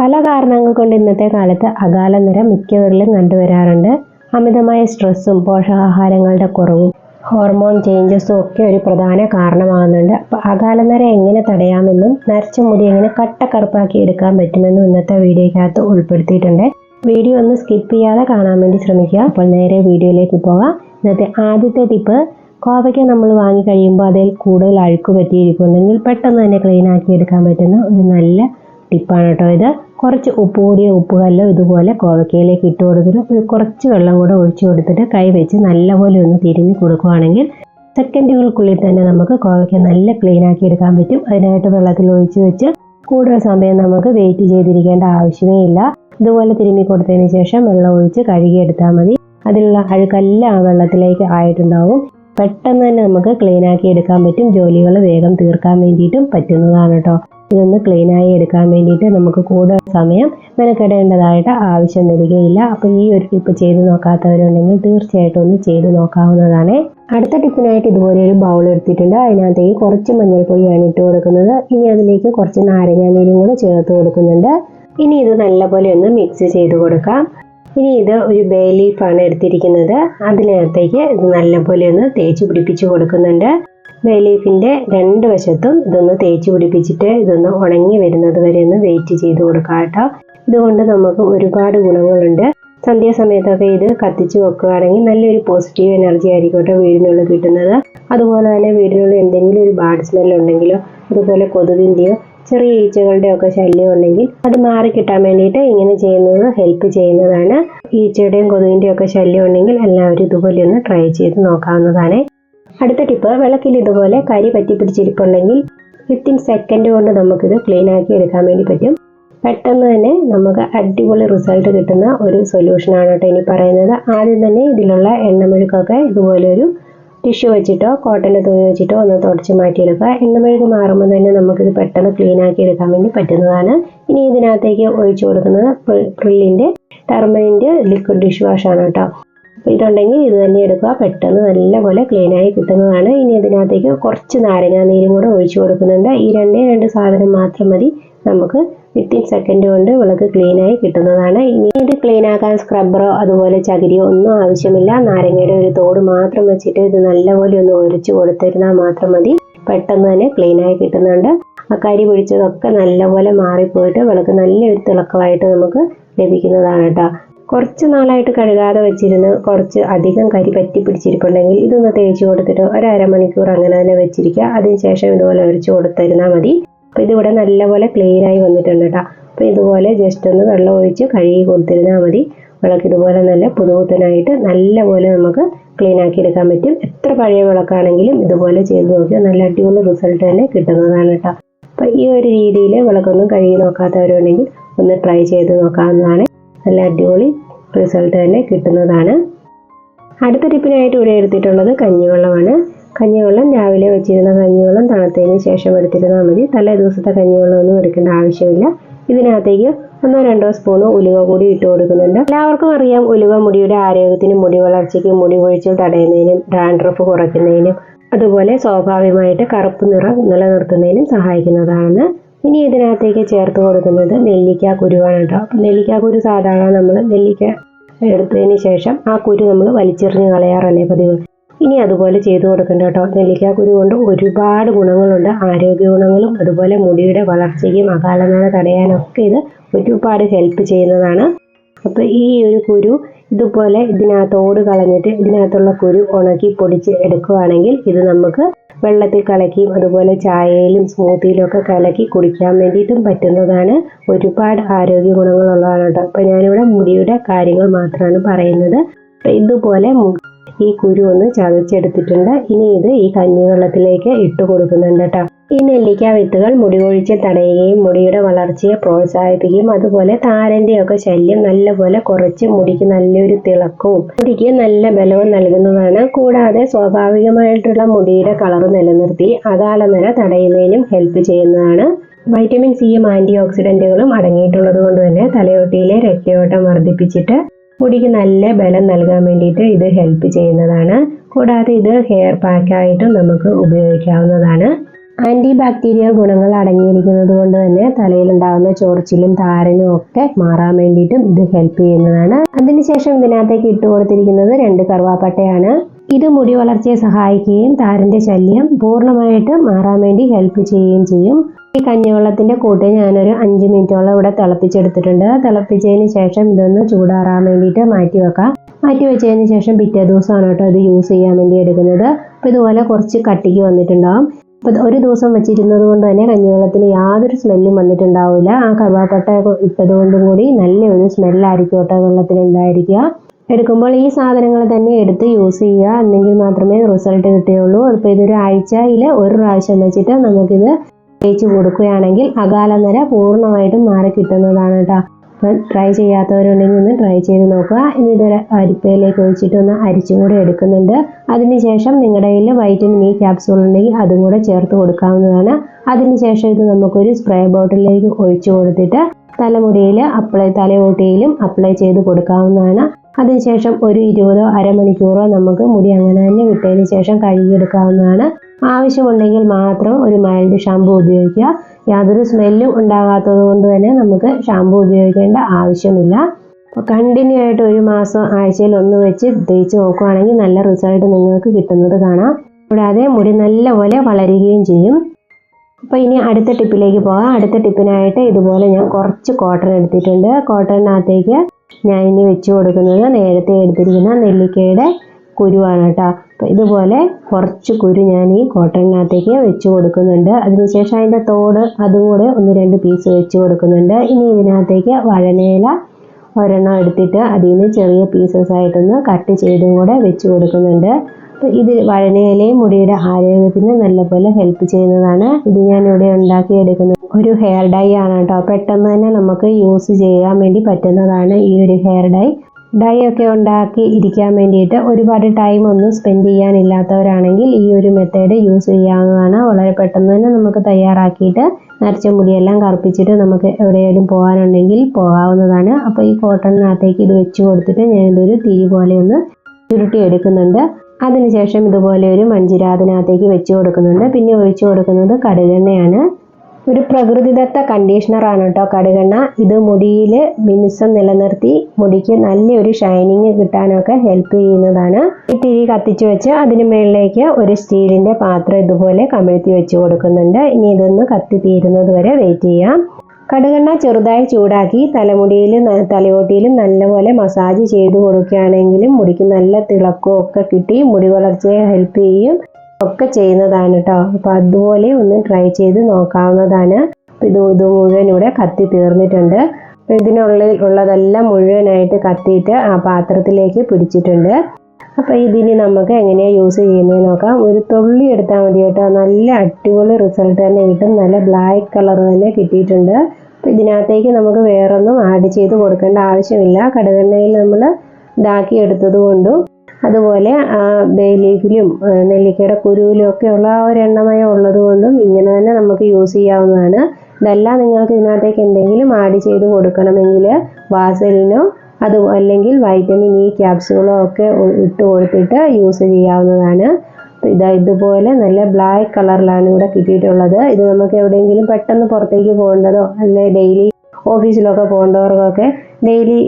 പല കാരണങ്ങൾ കൊണ്ട് ഇന്നത്തെ കാലത്ത് അകാല നിര മിക്കവരിലും കണ്ടുവരാറുണ്ട്. അമിതമായ സ്ട്രെസ്സും പോഷകാഹാരങ്ങളുടെ കുറവും ഹോർമോൺ ചേഞ്ചസും ഒക്കെ ഒരു പ്രധാന കാരണമാകുന്നുണ്ട്. അപ്പോൾ അകാല നിര എങ്ങനെ തടയാമെന്നും നരച്ച മുടി എങ്ങനെ കട്ടക്കറുപ്പാക്കി എടുക്കാൻ പറ്റുമെന്നും ഇന്നത്തെ വീഡിയോയ്ക്കകത്ത് ഉൾപ്പെടുത്തിയിട്ടുണ്ട്. വീഡിയോ ഒന്ന് സ്കിപ്പ് ചെയ്യാതെ കാണാൻ വേണ്ടി ശ്രമിക്കുക. അപ്പോൾ നേരെ വീഡിയോയിലേക്ക് പോകാം. ഇന്നത്തെ ആദ്യത്തെ ടിപ്പ് കോവയ്ക്ക നമ്മൾ വാങ്ങി കഴിയുമ്പോൾ അതിൽ കൂടുതൽ അഴുക്ക് പറ്റിയിരിക്കുന്നുണ്ടെങ്കിൽ പെട്ടെന്ന് തന്നെ ക്ലീൻ ആക്കി എടുക്കാൻ പറ്റുന്ന ഒരു നല്ല ടിപ്പാണ് കേട്ടോ ഇത്. കുറച്ച് ഉപ്പ് കൂടിയ ഉപ്പുകല്ലോ ഇതുപോലെ കോവയ്ക്കയിലേക്ക് ഇട്ട് കൊടുത്തിട്ട് കുറച്ച് വെള്ളം കൂടെ ഒഴിച്ചു കൊടുത്തിട്ട് കൈ വെച്ച് നല്ലപോലെ ഒന്ന് തിരുമ്മി കൊടുക്കുകയാണെങ്കിൽ സെക്കൻഡുകൾക്കുള്ളിൽ തന്നെ നമുക്ക് കോവയ്ക്ക നല്ല ക്ലീൻ ആക്കി എടുക്കാൻ പറ്റും. അതിനായിട്ട് വെള്ളത്തിൽ ഒഴിച്ച് വെച്ച് കൂടുതൽ സമയം നമുക്ക് വെയിറ്റ് ചെയ്തിരിക്കേണ്ട ആവശ്യമേ ഇല്ല. ഇതുപോലെ തിരുമ്മി കൊടുത്തതിന് ശേഷം വെള്ളം ഒഴിച്ച് കഴുകിയെടുത്താൽ മതി. അതിലുള്ള അഴുക്കെല്ലാം ആ വെള്ളത്തിലേക്ക് ആയിട്ടുണ്ടാവും. പെട്ടെന്ന് തന്നെ നമുക്ക് ക്ലീൻ ആക്കി എടുക്കാൻ പറ്റും. ജോലികൾ വേഗം തീർക്കാൻ വേണ്ടിയിട്ടും പറ്റുന്നതാണ് കേട്ടോ ഇതൊന്ന് ക്ലീൻ ആയി എടുക്കാൻ വേണ്ടിയിട്ട് നമുക്ക് കൂടുതൽ സമയം മെനക്കെടേണ്ടതായിട്ട് ആവശ്യം വരികയില്ല. അപ്പോൾ ഈ ഒരു ടിപ്പ് ചെയ്ത് നോക്കാത്തവരുണ്ടെങ്കിൽ തീർച്ചയായിട്ടും ഒന്ന് ചെയ്ത് നോക്കാവുന്നതാണ്. അടുത്ത ടിപ്പിനായിട്ട് ഇതുപോലെ ഒരു ബൗൾ എടുത്തിട്ടുണ്ട്. അതിനകത്തേക്ക് കുറച്ച് മഞ്ഞൾപ്പൊടിയാണ് ഇട്ട് കൊടുക്കുന്നത്. ഇനി അതിലേക്ക് കുറച്ച് നാരങ്ങാനീരും കൂടെ ചേർത്ത് കൊടുക്കുന്നുണ്ട്. ഇനി ഇത് നല്ലപോലെ ഒന്ന് മിക്സ് ചെയ്ത് കൊടുക്കാം. ഇനി ഇത് ഒരു ബേ ലീഫാണ് എടുത്തിരിക്കുന്നത്. അതിനകത്തേക്ക് ഇത് നല്ലപോലെ ഒന്ന് തേച്ച് പിടിപ്പിച്ച് കൊടുക്കുന്നുണ്ട്. ബേ ലീഫിന്റെ രണ്ട് വശത്തും ഇതൊന്ന് തേച്ച് പിടിപ്പിച്ചിട്ട് ഇതൊന്ന് ഉണങ്ങി വരുന്നത് വരെ ഒന്ന് വെയിറ്റ് ചെയ്ത് കൊടുക്കാം കേട്ടോ. ഇതുകൊണ്ട് നമുക്ക് ഒരുപാട് ഗുണങ്ങളുണ്ട്. സന്ധ്യാസമയത്തൊക്കെ ഇത് കത്തിച്ച് വെക്കുകയാണെങ്കിൽ നല്ലൊരു പോസിറ്റീവ് എനർജി ആയിരിക്കും കേട്ടോ വീടിനുള്ളിൽ കിട്ടുന്നത്. അതുപോലെ തന്നെ വീടിനുള്ളിൽ എന്തെങ്കിലും ഒരു ബാഡ് സ്മെൽ ഉണ്ടെങ്കിലോ അതുപോലെ കൊതുകിന്റെയോ ചെറിയ ഈച്ചകളുടെ ഒക്കെ ശല്യം ഉണ്ടെങ്കിൽ അത് മാറി കിട്ടാൻ വേണ്ടിയിട്ട് ഇങ്ങനെ ചെയ്യുന്നത് ഹെൽപ്പ് ചെയ്യുന്നതാണ്. ഈച്ചയുടെയും കൊതുകിന്റെയും ഒക്കെ ശല്യം ഉണ്ടെങ്കിൽ എല്ലാവരും ഇതുപോലെ ഒന്ന് ട്രൈ ചെയ്ത് നോക്കാവുന്നതാണ്. അടുത്ത ടിപ്പ് വിളക്കിൽ ഇതുപോലെ കരി പറ്റി പിടിച്ചിരിപ്പുണ്ടെങ്കിൽ വിത്തിൻ സെക്കൻഡ് കൊണ്ട് നമുക്കിത് ക്ലീൻ ആക്കി എടുക്കാൻ വേണ്ടി പറ്റും. പെട്ടെന്ന് തന്നെ നമുക്ക് അടിപൊളി റിസൾട്ട് കിട്ടുന്ന ഒരു സൊല്യൂഷനാണ് കേട്ടോ ഇനി പറയുന്നത്. ആദ്യം തന്നെ ഇതിലുള്ള എണ്ണമെഴുക്കൊക്കെ ഇതുപോലെ ഒരു ടിഷ്യൂ വെച്ചിട്ടോ കോട്ടന്റെ തുണി വെച്ചിട്ടോ ഒന്ന് തുടച്ച് മാറ്റിയെടുക്കുക. എണ്ണമെഴുക്ക് മാറുമ്പോൾ തന്നെ നമുക്കിത് പെട്ടെന്ന് ക്ലീൻ ആക്കി എടുക്കാൻ വേണ്ടി പറ്റുന്നതാണ്. ഇനി ഇതിനകത്തേക്ക് ഒഴിച്ചു കൊടുക്കുന്നത് പ്രില്ലിന്റെ ടെർമൈന്റെ ലിക്വിഡ് ഡിഷ് വാഷാണ് കേട്ടോ. ഇതുണ്ടെങ്കിൽ ഇത് തന്നെ എടുക്കുക. പെട്ടെന്ന് നല്ലപോലെ ക്ലീൻ ആയി കിട്ടുന്നതാണ്. ഇനി ഇതിനകത്തേക്ക് കുറച്ച് നാരങ്ങാ നീരും കൂടെ ഒഴിച്ചു കൊടുക്കുന്നുണ്ട്. ഈ രണ്ടേ രണ്ട് സാധനം മാത്രം മതി. നമുക്ക് വിത്തിൻ സെക്കൻഡ് കൊണ്ട് വിളക്ക് ക്ലീനായി കിട്ടുന്നതാണ്. ഇനി ഇത് ക്ലീൻ ആക്കാൻ സ്ക്രബ്ബറോ അതുപോലെ ചകിരിയോ ഒന്നും ആവശ്യമില്ല. നാരങ്ങയുടെ ഒരു തോട് മാത്രം വെച്ചിട്ട് ഇത് നല്ലപോലെ ഒന്ന് ഒഴിച്ചു കൊടുത്തിരുന്നാൽ മാത്രം മതി. പെട്ടെന്ന് തന്നെ ക്ലീനായി കിട്ടുന്നുണ്ട്. ആ കരി പിടിച്ചതൊക്കെ നല്ലപോലെ മാറിപ്പോയിട്ട് വിളക്ക് നല്ലൊരു തിളക്കമായിട്ട് നമുക്ക് ലഭിക്കുന്നതാണ് കേട്ടോ. കുറച്ച് നാളായിട്ട് കഴുകാതെ വെച്ചിരുന്ന് കുറച്ച് അധികം കരി പറ്റി പിടിച്ചിരിപ്പുണ്ടെങ്കിൽ ഇതൊന്ന് തേച്ച് കൊടുത്തിട്ട് ഒരു അരമണിക്കൂർ അങ്ങനെ തന്നെ വെച്ചിരിക്കുക. അതിനുശേഷം ഇതുപോലെ ഒഴിച്ച് കൊടുത്തിരുന്നാൽ മതി. അപ്പോൾ ഇതിവിടെ നല്ലപോലെ ക്ലിയർ ആയി വന്നിട്ടുണ്ട് കേട്ടോ. അപ്പോൾ ഇതുപോലെ ജസ്റ്റ് ഒന്ന് വെള്ളം ഒഴിച്ച് കഴുകി കൊടുത്തിരുന്നാൽ മതി. വിളക്ക് ഇതുപോലെ നല്ല പുതുപുത്തനായിട്ട് നല്ലപോലെ നമുക്ക് ക്ലീൻ ആക്കി എടുക്കാൻ പറ്റും. എത്ര പഴയ വിളക്കാണെങ്കിലും ഇതുപോലെ ചെയ്ത് നോക്കിയാൽ നല്ല അടിപൊളി റിസൾട്ട് തന്നെ കിട്ടുന്നതാണ് കേട്ടോ. അപ്പോൾ ഈ ഒരു രീതിയിൽ വിളക്കൊന്നും കഴുകി നോക്കാത്തവരുണ്ടെങ്കിൽ ഒന്ന് ട്രൈ ചെയ്ത് നോക്കാവുന്നതാണ്. നല്ല അടിപൊളി റിസൾട്ട് തന്നെ കിട്ടുന്നതാണ്. അടുത്ത ടിപ്പിനായിട്ട് ഇവിടെ എടുത്തിട്ടുള്ളത് കഞ്ഞിവെള്ളമാണ്. കഞ്ഞിവെള്ളം രാവിലെ വെച്ചിരുന്ന കഞ്ഞിവെള്ളം തണുത്തതിന് ശേഷം എടുത്തിരുന്നാൽ മതി. തലേ ദിവസത്തെ കഞ്ഞിവെള്ളമൊന്നും എടുക്കേണ്ട ആവശ്യമില്ല. ഇതിനകത്തേക്ക് ഒന്നോ രണ്ടോ സ്പൂൺ ഉലുവ കൂടി ഇട്ട് കൊടുക്കുന്നുണ്ട്. എല്ലാവർക്കും അറിയാം ഉലുവ മുടിയുടെ ആരോഗ്യത്തിനും മുടി വളർച്ചയ്ക്കും മുടി കൊഴിച്ചിൽ തടയുന്നതിനും ഡാൻഡ്രഫ് കുറയ്ക്കുന്നതിനും അതുപോലെ സ്വാഭാവികമായിട്ട് കറുപ്പ് നിറം നിലനിർത്തുന്നതിനും സഹായിക്കുന്നതാണ് ഇനി ഇതിനകത്തേക്ക് ചേർത്ത് കൊടുക്കുന്നത് നെല്ലിക്ക കുരുവാണ് കേട്ടോ. അപ്പം നെല്ലിക്ക കുരു സാധാരണ നമ്മൾ നെല്ലിക്ക എടുത്തതിന് ശേഷം ആ കുരു നമ്മൾ വലിച്ചെറിഞ്ഞ് കളയാറല്ലേ പതിവ്. ഇനി അതുപോലെ ചെയ്തു കൊടുക്കണ്ട കേട്ടോ. നെല്ലിക്ക കുരു കൊണ്ട് ഒരുപാട് ഗുണങ്ങളുണ്ട്. ആരോഗ്യ ഗുണങ്ങളും അതുപോലെ മുടിയുടെ വളർച്ചയ്ക്കും അകാലനട തടയാനൊക്കെ ഇത് ഒരുപാട് ഹെൽപ്പ് ചെയ്യുന്നതാണ്. അപ്പോൾ ഈ ഒരു കുരു ഇതുപോലെ ഇതിനകത്തോട് കളഞ്ഞിട്ട് ഇതിനകത്തുള്ള കുരു ഉണക്കി പൊടിച്ച് എടുക്കുകയാണെങ്കിൽ ഇത് നമുക്ക് വെള്ളത്തിൽ കലക്കിയും അതുപോലെ ചായയിലും സ്മൂത്തിയിലും ഒക്കെ കലക്കി കുടിക്കാൻ വേണ്ടിയിട്ടും പറ്റുന്നതാണ്. ഒരുപാട് ആരോഗ്യ ഗുണങ്ങളുള്ളതാണ് കേട്ടോ. അപ്പോൾ ഞാനിവിടെ മുടിയുടെ കാര്യങ്ങൾ മാത്രമാണ് പറയുന്നത്. ഇതുപോലെ ഈ കുരു ഒന്ന് ചതച്ചെടുത്തിട്ടുണ്ട്. ഇനി ഇത് ഈ കഞ്ഞിവെള്ളത്തിലേക്ക് ഇട്ട് കൊടുക്കുന്നുണ്ട് കേട്ടോ. ഈ നെല്ലിക്ക വിത്തുകൾ മുടികൊഴിച്ച് തടയുകയും മുടിയുടെ വളർച്ചയെ പ്രോത്സാഹിപ്പിക്കുകയും അതുപോലെ താരന്റെ ഒക്കെ ശല്യം നല്ലപോലെ കുറച്ച് മുടിക്ക് നല്ലൊരു തിളക്കവും മുടിക്ക് നല്ല ബലവും നൽകുന്നതാണ്. കൂടാതെ സ്വാഭാവികമായിട്ടുള്ള മുടിയുടെ കളർ നിലനിർത്തി അകാലനര തടയുന്നതിനും ഹെൽപ്പ് ചെയ്യുന്നതാണ്. വൈറ്റമിൻ സിയും ആന്റി ഓക്സിഡന്റുകളും അടങ്ങിയിട്ടുള്ളത് കൊണ്ട് തന്നെ തലയോട്ടിയിലെ രക്തയോട്ടം വർദ്ധിപ്പിച്ചിട്ട് മുടിക്ക് നല്ല ബലം നൽകാൻ വേണ്ടിയിട്ട് ഇത് ഹെൽപ്പ് ചെയ്യുന്നതാണ്. കൂടാതെ ഇത് ഹെയർ പാക്കായിട്ടും നമുക്ക് ഉപയോഗിക്കാവുന്നതാണ്. ആന്റി ബാക്ടീരിയൽ ഗുണങ്ങൾ അടങ്ങിയിരിക്കുന്നത് കൊണ്ട് തന്നെ തലയിലുണ്ടാകുന്ന ചൊറിച്ചിലും താരനും ഒക്കെ മാറാൻ വേണ്ടിയിട്ടും ഇത് ഹെൽപ്പ് ചെയ്യുന്നതാണ്. അതിനുശേഷം ഇതിനകത്തേക്ക് ഇട്ട് കൊടുത്തിരിക്കുന്നത് രണ്ട് കറുവാപ്പട്ടയാണ്. ഇത് മുടി വളർച്ചയെ സഹായിക്കുകയും താരന്റെ ശല്യം പൂർണമായിട്ട് മാറാൻ വേണ്ടി ഹെൽപ്പ് ചെയ്യുകയും ചെയ്യും. ഈ കഞ്ഞിവെള്ളത്തിന്റെ കൂട്ട് ഞാനൊരു അഞ്ച് മിനിറ്റോളം ഇവിടെ തിളപ്പിച്ചെടുത്തിട്ടുണ്ട്. തിളപ്പിച്ചതിന് ശേഷം ഇതൊന്ന് ചൂടാറാൻ വേണ്ടിയിട്ട് മാറ്റി വെക്കാം. മാറ്റി വെച്ചതിന് ശേഷം പിറ്റേ ദിവസമാണ് കേട്ടോ ഇത് യൂസ് ചെയ്യാൻ വേണ്ടി എടുക്കുന്നത്. അപ്പോൾ ഇതുപോലെ കുറച്ച് കട്ടിക്ക് വന്നിട്ടുണ്ടാവും. അപ്പോൾ ഒരു ദിവസം വെച്ചിരുന്നത് കൊണ്ട് തന്നെ കഞ്ഞിവെള്ളത്തിന് യാതൊരു സ്മെല്ലും വന്നിട്ടുണ്ടാവില്ല. ആ കറുവാപ്പട്ട ഇട്ടത് കൊണ്ടും കൂടി നല്ലൊരു സ്മെല്ലായിരിക്കും കേട്ടോ വെള്ളത്തിൽ ഉണ്ടായിരിക്കുക. എടുക്കുമ്പോൾ ഈ സാധനങ്ങൾ തന്നെ എടുത്ത് യൂസ് ചെയ്യുക. എന്നെങ്കിൽ മാത്രമേ റിസൾട്ട് കിട്ടുകയുള്ളൂ. അപ്പോൾ ഇതൊരു ആഴ്ചയിൽ ഒരു പ്രാവശ്യം വെച്ചിട്ട് നമുക്കിത് തേച്ച് കൊടുക്കുകയാണെങ്കിൽ അകാലനര പൂർണമായിട്ടും മാറി കിട്ടുന്നതാണ് കേട്ടോ. അപ്പം ട്രൈ ചെയ്യാത്തവരുണ്ടെങ്കിൽ ഒന്ന് ട്രൈ ചെയ്ത് നോക്കുക. ഇതൊരു അരിപ്പയിലേക്ക് ഒഴിച്ചിട്ട് ഒന്ന് അരിച്ചും കൂടെ എടുക്കുന്നുണ്ട്. അതിനുശേഷം നിങ്ങളുടെ കയ്യിൽ വൈറ്റമിൻ ഇ ക്യാപ്സൂൾ ഉണ്ടെങ്കിൽ അതും കൂടെ ചേർത്ത് കൊടുക്കാവുന്നതാണ്. അതിനുശേഷം ഇത് നമുക്കൊരു സ്പ്രേ ബോട്ടിലേക്ക് ഒഴിച്ചു കൊടുത്തിട്ട് തലമുടിയിൽ അപ്ലൈ തലയോട്ടിയിലും അപ്ലൈ ചെയ്ത് കൊടുക്കാവുന്നതാണ്. അതിനുശേഷം ഒരു ഇരുപതോ അരമണിക്കൂറോ നമുക്ക് മുടി അങ്ങനെ തന്നെ വിട്ടതിന് ശേഷം കഴുകിയെടുക്കാവുന്നതാണ്. ആവശ്യമുണ്ടെങ്കിൽ മാത്രം ഒരു മൈൽഡ് ഷാമ്പു ഉപയോഗിക്കുക. യാതൊരു സ്മെല്ലും ഉണ്ടാകാത്തത് കൊണ്ട് തന്നെ നമുക്ക് ഷാമ്പു ഉപയോഗിക്കേണ്ട ആവശ്യമില്ല. അപ്പോൾ കണ്ടിന്യൂ ആയിട്ട് ഒരു മാസം ആഴ്ചയിൽ ഒന്ന് വെച്ച് തേച്ച് നോക്കുകയാണെങ്കിൽ നല്ല റിസൾട്ട് നിങ്ങൾക്ക് കിട്ടുന്നത് കാണാം. കൂടാതെ മുടി നല്ലപോലെ വളരുകയും ചെയ്യും. അപ്പോൾ ഇനി അടുത്ത ടിപ്പിലേക്ക് പോകാം. അടുത്ത ടിപ്പിനായിട്ട് ഇതുപോലെ ഞാൻ കുറച്ച് കോട്ടൺ എടുത്തിട്ടുണ്ട്. കോട്ടണിനകത്തേക്ക് ഞാൻ ഇനി വെച്ച് കൊടുക്കുന്നത് നേരത്തെ എടുത്തിരിക്കുന്ന നെല്ലിക്കയുടെ കുരുവാണ് കേട്ടോ. ഇതുപോലെ കുറച്ച് കുരു ഞാൻ ഈ കോട്ടണിനകത്തേക്ക് വെച്ച് കൊടുക്കുന്നുണ്ട്. അതിനുശേഷം അതിന്റെ തോട് അതും കൂടെ ഒന്ന് രണ്ട് പീസ് വെച്ച് കൊടുക്കുന്നുണ്ട്. ഇനി ഇതിനകത്തേക്ക് വഴനയില ഒരെണ്ണം എടുത്തിട്ട് അതിൽ നിന്ന് ചെറിയ പീസസ് ആയിട്ടൊന്ന് കട്ട് ചെയ്തും കൂടെ വെച്ച് കൊടുക്കുന്നുണ്ട്. അപ്പോൾ ഇത് വഴനയിലയും മുടിയുടെ ആരോഗ്യത്തിന് നല്ലപോലെ ഹെൽപ്പ് ചെയ്യുന്നതാണ്. ഇത് ഞാൻ ഇവിടെ ഉണ്ടാക്കിയെടുക്കുന്നത്. ഒരു ഹെയർ ഡൈ ആണ് കേട്ടോ. പെട്ടെന്ന് തന്നെ നമുക്ക് യൂസ് ചെയ്യാൻ വേണ്ടി പറ്റുന്നതാണ് ഈ ഒരു ഹെയർ ഡൈ ഡൈ ഒക്കെ ഉണ്ടാക്കി ഇരിക്കാൻ വേണ്ടിയിട്ട് ഒരുപാട് ടൈം ഒന്നും സ്പെൻഡ് ചെയ്യാനില്ലാത്തവരാണെങ്കിൽ ഈ ഒരു മെത്തേഡ് യൂസ് ചെയ്യാവുന്നതാണ് വളരെ പെട്ടെന്ന് തന്നെ നമുക്ക് തയ്യാറാക്കിയിട്ട് നരച്ച മുടിയെല്ലാം കറുപ്പിച്ചിട്ട് നമുക്ക് എവിടെയെങ്കിലും പോകാനുണ്ടെങ്കിൽ പോകാവുന്നതാണ്. അപ്പോൾ ഈ കോട്ടണിനകത്തേക്ക് ഇത് വെച്ച് കൊടുത്തിട്ട് ഞാൻ ഇതൊരു തിരി പോലെ ഒന്ന് ചുരുട്ടി എടുക്കുന്നുണ്ട്. അതിനുശേഷം ഇതുപോലെ ഒരു മഞ്ചിരാതിനകത്തേക്ക് വെച്ച് കൊടുക്കുന്നുണ്ട്. പിന്നെ ഒഴിച്ചു കൊടുക്കുന്നത് കടുകെണ്ണയാണ്. ഒരു പ്രകൃതിദത്ത കണ്ടീഷണറാണ് കേട്ടോ കടുകെണ്ണ. ഇത് മുടിയിൽ മിനുസം നിലനിർത്തി മുടിക്ക് നല്ലൊരു ഷൈനിങ് കിട്ടാനൊക്കെ ഹെൽപ്പ് ചെയ്യുന്നതാണ്. ഈ തിരി കത്തിച്ചു വെച്ച് അതിന് മുകളിലേക്ക് ഒരു സ്റ്റീലിന്റെ പാത്രം ഇതുപോലെ കമിഴ്ത്തി വെച്ച് കൊടുക്കുന്നുണ്ട്. ഇനി ഇതൊന്ന് കത്തി തീരുന്നത് വരെ വെയിറ്റ് ചെയ്യാം. കടുകെണ്ണ ചെറുതായി ചൂടാക്കി തലമുടിയിലും തലയോട്ടിയിലും നല്ലപോലെ മസാജ് ചെയ്ത് കൊടുക്കുകയാണെങ്കിലും മുടിക്ക് നല്ല തിളക്കവും ഒക്കെ കിട്ടി മുടി വളർച്ചയെ ഹെൽപ്പ് ചെയ്യും. ഒക്കെ ചെയ്യുന്നതാണ് കേട്ടോ അപ്പോൾ അതുപോലെ ഒന്ന് ട്രൈ ചെയ്ത് നോക്കാവുന്നതാണ്. ഇത് ഇത് മുഴുവൻ ഇവിടെ കത്തി തീർന്നിട്ടുണ്ട്. ഇതിനുള്ളിൽ ഉള്ളതെല്ലാം മുഴുവനായിട്ട് കത്തിയിട്ട് ആ പാത്രത്തിലേക്ക് പിടിച്ചിട്ടുണ്ട്. അപ്പോൾ ഇതിന് നമുക്ക് എങ്ങനെയാണ് യൂസ് ചെയ്യുന്നത് നോക്കാം. ഒരു തുള്ളി എടുത്താൽ മതി കേട്ടോ നല്ല അടിപൊളി റിസൾട്ട് തന്നെ കിട്ടും. നല്ല ബ്ലാക്ക് കളർ തന്നെ കിട്ടിയിട്ടുണ്ട്. അപ്പോൾ ഇതിനകത്തേക്ക് നമുക്ക് വേറൊന്നും ആഡ് ചെയ്ത് കൊടുക്കേണ്ട ആവശ്യമില്ല. കടകണ്ണയിൽ നമ്മൾ ഇതാക്കി എടുത്തത് കൊണ്ടും അതുപോലെ ബേ ലീഫിലും നെല്ലിക്കയുടെ കുരുവിലും ഒക്കെ ഉള്ള ആ ഒരു എണ്ണമയം ഉള്ളത് കൊണ്ടും ഇങ്ങനെ തന്നെ നമുക്ക് യൂസ് ചെയ്യാവുന്നതാണ്. ഇതെല്ലാം നിങ്ങൾക്ക് ഇതിനകത്തേക്ക് എന്തെങ്കിലും ആഡ് ചെയ്ത് കൊടുക്കണമെങ്കിൽ വാസലിനോ അത് അല്ലെങ്കിൽ വൈറ്റമിൻ ഇ ക്യാപ്സുകളോ ഒക്കെ ഇട്ട് കൊടുത്തിട്ട് യൂസ് ചെയ്യാവുന്നതാണ്. ഇതാ ഇതുപോലെ നല്ല ബ്ലാക്ക് കളറിലാണ് ഇവിടെ കിട്ടിയിട്ടുള്ളത്. ഇത് നമുക്ക് എവിടെയെങ്കിലും പെട്ടെന്ന് പുറത്തേക്ക് പോകേണ്ടതോ അല്ലെ ഡെയിലി ഓഫീസിലൊക്കെ പോകേണ്ടവർക്കൊക്കെ ഡെയിലി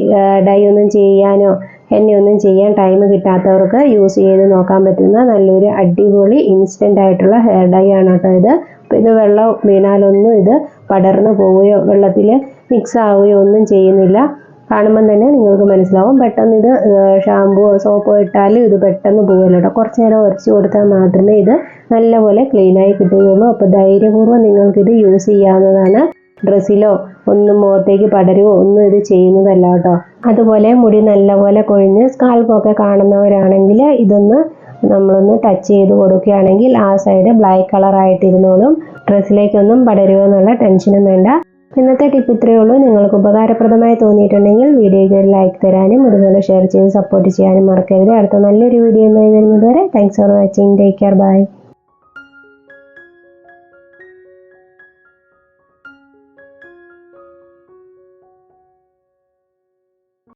ഡൈ ഒന്നും ചെയ്യാനോ എണ്ണയൊന്നും ചെയ്യാൻ ടൈം കിട്ടാത്തവർക്ക് യൂസ് ചെയ്ത് നോക്കാൻ പറ്റുന്ന നല്ലൊരു അടിപൊളി ഇൻസ്റ്റന്റ് ആയിട്ടുള്ള ഹെയർ ഡൈ ആണ് കേട്ടോ ഇത്. അപ്പോൾ ഇത് വെള്ളം വീണാലൊന്നും ഇത് പടർന്നു പോവുകയോ വെള്ളത്തിൽ മിക്സ് ആവുകയോ ഒന്നും ചെയ്യുന്നില്ല. കാണുമ്പം തന്നെ നിങ്ങൾക്ക് മനസ്സിലാവും. പെട്ടെന്ന് ഇത് ഷാമ്പുവോ സോപ്പോ ഇട്ടാലും ഇത് പെട്ടെന്ന് പോകുമല്ലോ കേട്ടോ കുറച്ച് നേരം ഉരച്ച് കൊടുത്താൽ മാത്രമേ ഇത് നല്ലപോലെ ക്ലീനായി കിട്ടുകയുള്ളൂ. അപ്പോൾ ധൈര്യപൂർവം നിങ്ങൾക്കിത് യൂസ് ചെയ്യാവുന്നതാണ്. ഡ്രസ്സിലോ ഒന്നും മുഖത്തേക്ക് പടരുകയോ ഒന്നും ഇത് ചെയ്യുന്നതല്ല കേട്ടോ. അതുപോലെ മുടി നല്ലപോലെ കൊഴിഞ്ഞ് സ്കാൾപ്പൊക്കെ കാണുന്നവരാണെങ്കിൽ ഇതൊന്ന് നമ്മളൊന്ന് ടച്ച് ചെയ്ത് കൊടുക്കുകയാണെങ്കിൽ ആ സൈഡ് ബ്ലാക്ക് കളർ ആയിട്ടിരുന്നോളും. ഡ്രസ്സിലേക്കൊന്നും പടരുക എന്നുള്ള ടെൻഷനും വേണ്ട. ഇന്നത്തെ ടിപ്പ് ഇത്രയേ ഉള്ളൂ. നിങ്ങൾക്ക് ഉപകാരപ്രദമായി തോന്നിയിട്ടുണ്ടെങ്കിൽ വീഡിയോയ്ക്ക് ഒരു ലൈക്ക് തരാനും അതുപോലെ ഷെയർ ചെയ്ത് സപ്പോർട്ട് ചെയ്യാനും മറക്കരുത്. അടുത്ത നല്ലൊരു വീഡിയോ വരുന്നത് വരെ thanks for watching take care bye